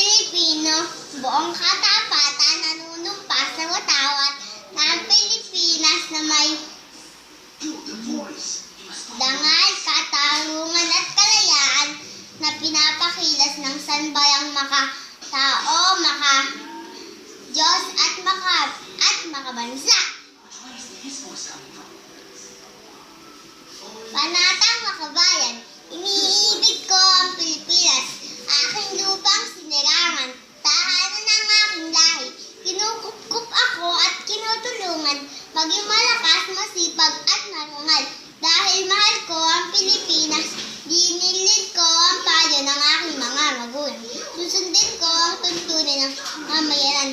Pilipino, buong katapatan nanunumpa sa watawat ang Pilipinas na may dangal, katarungan at kalayaan na pinapakilas ng sanbayang makatao, maka Diyos at maka at makabansa. Panatang makabayan, iniibig ko ang Pilipinas, aking lupang sinirangan, tahanan ng aking lahi. Kinukupkup ako at kinutulungan, maging malakas, masipag at marungal. Dahil mahal ko ang Pilipinas, dinilid ko ang payo ng aking mga magulang. Susundin ko ang tuntunin ng mamayanan.